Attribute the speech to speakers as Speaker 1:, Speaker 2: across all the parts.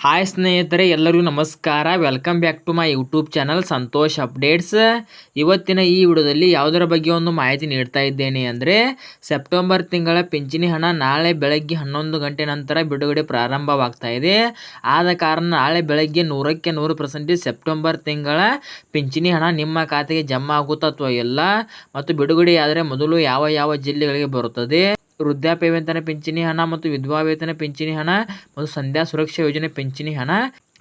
Speaker 1: Hi ಸ್ನೇಹಿತರೆ, ಎಲ್ಲರಿಗೂ ನಮಸ್ಕಾರ. Welcome back to my YouTube channel Santosh updates ಇವತ್ತಿನ ಈ ವಿಡಿಯೋದಲ್ಲಿ ಯಾವುದರ ಬಗ್ಗೆ ಒಂದು ಮಾಹಿತಿ ನೀಡ್ತಾ ಇದ್ದೇನೆ ಅಂದರೆ ಸೆಪ್ಟೆಂಬರ್ ತಿಂಗಳ ಪಿಂಚಣಿ ಹಣ ನಾಳೆ ಬೆಳಗ್ಗೆ ಹನ್ನೊಂದು ಗಂಟೆ ನಂತರ ಬಿಡುಗಡೆ ಪ್ರಾರಂಭವಾಗ್ತಾ ಇದೆ. ಆದ ಕಾರಣ ನಾಳೆ ಬೆಳಗ್ಗೆ ನೂರಕ್ಕೆ ನೂರು ಪರ್ಸೆಂಟೇಜ್ ಸೆಪ್ಟೆಂಬರ್ ತಿಂಗಳ ಪಿಂಚಣಿ ಹಣ ನಿಮ್ಮ ಖಾತೆಗೆ ಜಮಾ ಆಗುತ್ತಾ ಅಥವಾ ಇಲ್ಲ, ಮತ್ತು ಬಿಡುಗಡೆಯಾದರೆ ಮೊದಲು ಯಾವ ಯಾವ ಜಿಲ್ಲೆಗಳಿಗೆ ಬರುತ್ತದೆ? ವೃದ್ಧಾಪ್ಯ ವೇತನ ಪಿಂಚಣಿ ಹಣ ಮತ್ತು ವಿಧವಾ ವೇತನ ಪಿಂಚಣಿ ಹಣ ಮತ್ತು ಸಂಧ್ಯಾ ಸುರಕ್ಷಾ ಯೋಜನೆ ಪಿಂಚಣಿ ಹಣ.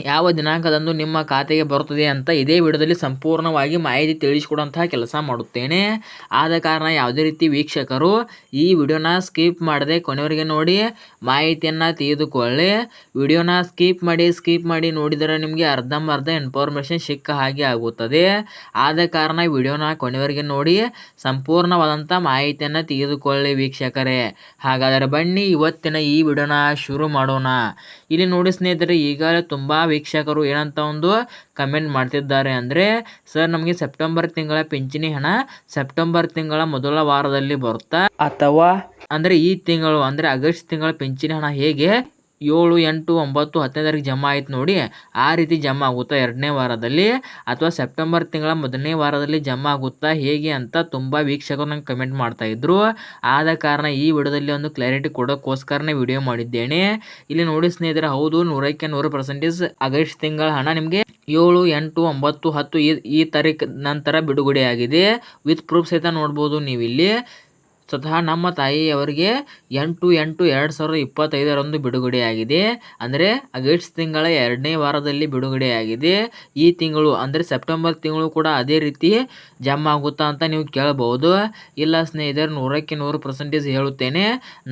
Speaker 1: ಯಾವ ದಿನಾಂಕದಂದು ನಿಮ್ಮ ಖಾತೆಗೆ ಬರುತ್ತದೆ ಅಂತ ಇದೇ ವಿಡಿಯೋದಲ್ಲಿ ಸಂಪೂರ್ಣವಾಗಿ ಮಾಹಿತಿ ತಿಳಿಸಿಕೊಡುವಂತಹ ಕೆಲಸ ಮಾಡುತ್ತೇನೆ. ಆದ ಕಾರಣ ಯಾವುದೇ ರೀತಿ ವೀಕ್ಷಕರು ಈ ವಿಡಿಯೋನ ಸ್ಕಿಪ್ ಮಾಡದೆ ಕೊನೆಯವರೆಗೆ ನೋಡಿ, ಮಾಹಿತಿಯನ್ನು ತೆಗೆದುಕೊಳ್ಳಿ. ವಿಡಿಯೋನ ಸ್ಕಿಪ್ ಮಾಡಿ ಸ್ಕಿಪ್ ಮಾಡಿ ನೋಡಿದರೆ ನಿಮಗೆ ಅರ್ಧಂಬರ್ಧ ಇನ್ಫಾರ್ಮೇಷನ್ ಸಿಕ್ಕ ಹಾಗೆ ಆಗುತ್ತದೆ. ಆದ ಕಾರಣ ವಿಡಿಯೋನ ಕೊನೆಯವರೆಗೆ ನೋಡಿ, ಸಂಪೂರ್ಣವಾದಂಥ ಮಾಹಿತಿಯನ್ನು ತೆಗೆದುಕೊಳ್ಳಿ ವೀಕ್ಷಕರೇ. ಹಾಗಾದರೆ ಬನ್ನಿ, ಇವತ್ತಿನ ಈ ವಿಡಿಯೋನ ಶುರು ಮಾಡೋಣ. ಇಲ್ಲಿ ನೋಡಿ ಸ್ನೇಹಿತರೆ, ಈಗಾಗಲೇ ತುಂಬ ವೀಕ್ಷಕರು ಏನಂತ ಒಂದು ಕಮೆಂಟ್ ಮಾಡ್ತಿದ್ದಾರೆ ಅಂದರೆ, ಸರ್, ನಮಗೆ ಸೆಪ್ಟೆಂಬರ್ ತಿಂಗಳ ಪಿಂಚಣಿ ಹಣ ಸೆಪ್ಟೆಂಬರ್ ತಿಂಗಳ ಮೊದಲ ವಾರದಲ್ಲಿ ಬರುತ್ತಾ? ಅಥವಾ, ಅಂದರೆ ಈ ತಿಂಗಳು, ಅಂದರೆ ಆಗಸ್ಟ್ ತಿಂಗಳ ಪಿಂಚಣಿ ಹಣ ಹೇಗೆ ಏಳು ಎಂಟು ಒಂಬತ್ತು ಹತ್ತನೇ ತಾರೀಕು ಜಮಾ ಆಯ್ತು ನೋಡಿ. ಆ ರೀತಿ ಜಮಾ ಆಗುತ್ತಾ? ಎರಡನೇ ವಾರದಲ್ಲಿ ಅಥವಾ ಸೆಪ್ಟೆಂಬರ್ ತಿಂಗಳ ಮೊದಲನೇ ವಾರದಲ್ಲಿ ಜಮಾ ಆಗುತ್ತಾ? ಹೇಗೆ ಅಂತ ತುಂಬ ವೀಕ್ಷಕರು ನಂಗೆ ಕಮೆಂಟ್ ಮಾಡ್ತಾ ಇದ್ರು. ಆದ ಕಾರಣ ಈ ವಿಡಿಯೋದಲ್ಲಿ ಒಂದು ಕ್ಲಾರಿಟಿ ಕೊಡೋಕ್ಕೋಸ್ಕರನೇ ವಿಡಿಯೋ ಮಾಡಿದ್ದೇನೆ. ಇಲ್ಲಿ ನೋಡಿ ಸ್ನೇಹಿತರೆ, ಹೌದು, ನೂರಕ್ಕೆ ನೂರು ಪರ್ಸೆಂಟೇಜ್ ಆಗಸ್ಟ್ ತಿಂಗಳ ಹಣ ನಿಮಗೆ ಏಳು ಎಂಟು ಒಂಬತ್ತು ಹತ್ತು ಈ ಈ ತಾರೀಕು ನಂತರ ಬಿಡುಗಡೆಯಾಗಿದೆ. ವಿತ್ ಪ್ರೂಫ್ ಸಹಿತ ನೋಡ್ಬೋದು ನೀವಿಲ್ಲಿ. ಸ್ವತಃ ನಮ್ಮ ತಾಯಿಯವರಿಗೆ ಎಂಟು ಎಂಟು ಎರಡು ಸಾವಿರದ ಇಪ್ಪತ್ತೈದರಂದು ಬಿಡುಗಡೆಯಾಗಿದೆ. ಅಂದರೆ ಆಗಸ್ಟ್ ತಿಂಗಳ ಎರಡನೇ ವಾರದಲ್ಲಿ ಬಿಡುಗಡೆಯಾಗಿದೆ. ಈ ತಿಂಗಳು ಅಂದರೆ ಸೆಪ್ಟೆಂಬರ್ ತಿಂಗಳು ಕೂಡ ಅದೇ ರೀತಿ ಜಮ್ ಆಗುತ್ತಾ ಅಂತ ನೀವು ಕೇಳಬಹುದು. ಇಲ್ಲ ಸ್ನೇಹಿತರೆ, ನೂರಕ್ಕೆ ನೂರು ಪರ್ಸೆಂಟೇಜ್ ಹೇಳುತ್ತೇನೆ.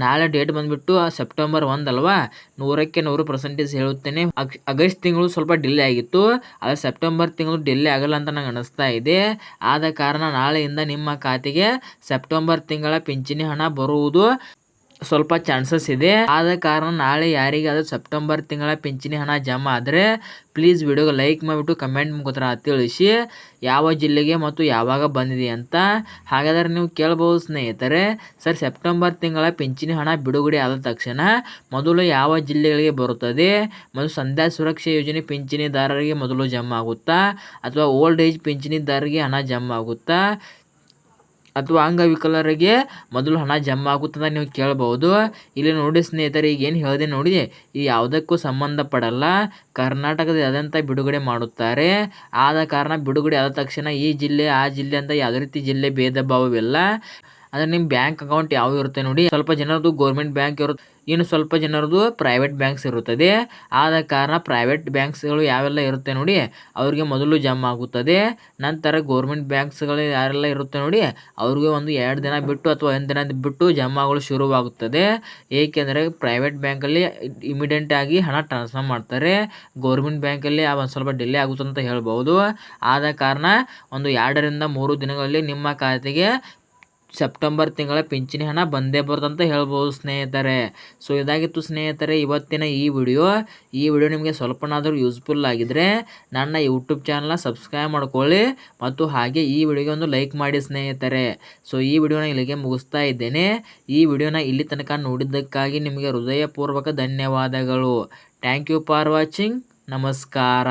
Speaker 1: ನಾಳೆ ಡೇಟ್ ಬಂದುಬಿಟ್ಟು ಸೆಪ್ಟೆಂಬರ್ ಒಂದಲ್ವಾ ನೂರಕ್ಕೆ ನೂರು ಪರ್ಸೆಂಟೇಜ್ ಹೇಳುತ್ತೇನೆ. ಆಗಸ್ಟ್ ತಿಂಗಳು ಸ್ವಲ್ಪ ಡಿಲೇ ಆಗಿತ್ತು. ಆದರೆ ಸೆಪ್ಟೆಂಬರ್ ತಿಂಗಳು ಡಿಲೇ ಆಗಲ್ಲ ಅಂತ ನನಗೆ ಅನಿಸ್ತಾ ಇದೆ. ಆದ ಕಾರಣ ನಾಳೆಯಿಂದ ನಿಮ್ಮ ಖಾತೆಗೆ ಸೆಪ್ಟೆಂಬರ್ ತಿಂಗಳ ಪಿಂಚಣಿ ಹಣ ಬರುವುದು ಸ್ವಲ್ಪ ಚಾನ್ಸಸ್ ಇದೆ. ಆದ ಕಾರಣ ನಾಳೆ ಯಾರಿಗಾದರೂ ಸೆಪ್ಟೆಂಬರ್ ತಿಂಗಳ ಪಿಂಚಣಿ ಹಣ ಜಮಾ ಆದರೆ ಪ್ಲೀಸ್ ವಿಡಿಯೋಗೆ ಲೈಕ್ ಮಾಡಿಬಿಟ್ಟು ಕಮೆಂಟ್ ಮುಖಾಂತರ ತಿಳಿಸಿ ಯಾವ ಜಿಲ್ಲೆಗೆ ಮತ್ತು ಯಾವಾಗ ಬಂದಿದೆ ಅಂತ. ಹಾಗಾದರೆ ನೀವು ಕೇಳ್ಬೋದು ಸ್ನೇಹಿತರೆ, ಸರ್ ಸೆಪ್ಟೆಂಬರ್ ತಿಂಗಳ ಪಿಂಚಣಿ ಹಣ ಬಿಡುಗಡೆ ಆದ ತಕ್ಷಣ ಮೊದಲು ಯಾವ ಜಿಲ್ಲೆಗಳಿಗೆ ಬರುತ್ತದೆ? ಮತ್ತು ಸಂಧ್ಯಾ ಸುರಕ್ಷಾ ಯೋಜನೆ ಪಿಂಚಣಿದಾರರಿಗೆ ಮೊದಲು ಜಮಾ ಆಗುತ್ತಾ ಅಥವಾ ಓಲ್ಡ್ ಏಜ್ ಪಿಂಚಣಿದಾರರಿಗೆ ಹಣ ಜಮಾ ಆಗುತ್ತಾ? ಅಥವಾ ಅಂಗವಿಕಲರಿಗೆ ಮೊದಲು ಹಣ ಜಮಾ ಆಗುತ್ತದೆ ನೀವು ಕೇಳಬಹುದು ಇಲ್ಲಿ ನೋಡಿ ಸ್ನೇಹಿತರೆ, ಈಗ ಏನು ಹೇಳಿದೆ ನೋಡಿ, ಈ ಯಾವುದಕ್ಕೂ ಸಂಬಂಧಪಡಲ್ಲ. ಅದಂತ ಬಿಡುಗಡೆ ಮಾಡುತ್ತಾರೆ. ಆದ ಕಾರಣ ಬಿಡುಗಡೆ ಆದ ತಕ್ಷಣ ಈ ಜಿಲ್ಲೆ, ಆ ಜಿಲ್ಲೆ ಅಂತ ಯಾವುದೇ ರೀತಿ ಜಿಲ್ಲೆ ಭೇದ ಭಾವವಿಲ್ಲ. ಅಂದರೆ ನಿಮ್ಮ ಬ್ಯಾಂಕ್ ಅಕೌಂಟ್ ಯಾವ ಇರುತ್ತೆ ನೋಡಿ, ಸ್ವಲ್ಪ ಜನರದು ಗೌರ್ಮೆಂಟ್ ಬ್ಯಾಂಕ್ ಇರುತ್ತೆ ಇನ್ನು ಸ್ವಲ್ಪ ಜನರದು ಪ್ರೈವೇಟ್ ಬ್ಯಾಂಕ್ಸ್ ಇರುತ್ತದೆ. ಆದ ಕಾರಣ ಪ್ರೈವೇಟ್ ಬ್ಯಾಂಕ್ಸ್ಗಳು ಯಾವೆಲ್ಲ ಇರುತ್ತೆ ನೋಡಿ, ಅವರಿಗೆ ಮೊದಲು ಜಮಾ ಆಗುತ್ತದೆ. ನಂತರ ಗೌರ್ಮೆಂಟ್ ಬ್ಯಾಂಕ್ಸ್ಗಳು ಯಾರೆಲ್ಲ ಇರುತ್ತೆ ನೋಡಿ, ಅವ್ರಿಗೆ ಒಂದು ಎರಡು ದಿನ ಬಿಟ್ಟು ಅಥವಾ ಒಂದು ದಿನ ಬಿಟ್ಟು ಜಮಾಗಳು ಶುರುವಾಗುತ್ತದೆ. ಏಕೆಂದರೆ ಪ್ರೈವೇಟ್ ಬ್ಯಾಂಕಲ್ಲಿ ಇಮಿಡಿಯೆಂಟ್ ಆಗಿ ಹಣ ಟ್ರಾನ್ಸ್ಫರ್ ಮಾಡ್ತಾರೆ. ಗೌರ್ಮೆಂಟ್ ಬ್ಯಾಂಕಲ್ಲಿ ಒಂದು ಸ್ವಲ್ಪ ಡಿಲೇ ಆಗುತ್ತೆ ಅಂತ ಹೇಳ್ಬೋದು. ಆದ ಕಾರಣ ಒಂದು ಎರಡರಿಂದ ಮೂರು ದಿನಗಳಲ್ಲಿ ನಿಮ್ಮ ಖಾತೆಗೆ ಸೆಪ್ಟೆಂಬರ್ ತಿಂಗಳ ಪಿಂಚಣಿ ಹಣ ಬಂದೇ ಬರ್ತಂತ ಹೇಳ್ಬೋದು ಸ್ನೇಹಿತರೆ. ಸೊ ಇದಾಗಿತ್ತು ಸ್ನೇಹಿತರೆ, ಇವತ್ತಿನ ಈ ವಿಡಿಯೋ. ಈ ವಿಡಿಯೋ ನಿಮಗೆ ಸ್ವಲ್ಪನಾದರೂ ಯೂಸ್ಫುಲ್ ಆಗಿದ್ದರೆ ನನ್ನ ಯೂಟ್ಯೂಬ್ ಚಾನಲ್ನ ಸಬ್ಸ್ಕ್ರೈಬ್ ಮಾಡ್ಕೊಳ್ಳಿ ಮತ್ತು ಹಾಗೆ ಈ ವಿಡಿಯೋಗೆ ಒಂದು ಲೈಕ್ ಮಾಡಿ ಸ್ನೇಹಿತರೆ. ಸೊ ಈ ವಿಡಿಯೋನ ಇಲ್ಲಿಗೆ ಮುಗಿಸ್ತಾ ಇದ್ದೇನೆ. ಈ ವಿಡಿಯೋನ ಇಲ್ಲಿ ತನಕ ನೋಡಿದ್ದಕ್ಕಾಗಿ ನಿಮಗೆ ಹೃದಯಪೂರ್ವಕ ಧನ್ಯವಾದಗಳು. ಥ್ಯಾಂಕ್ ಯು ಫಾರ್ ವಾಚಿಂಗ್ ನಮಸ್ಕಾರ.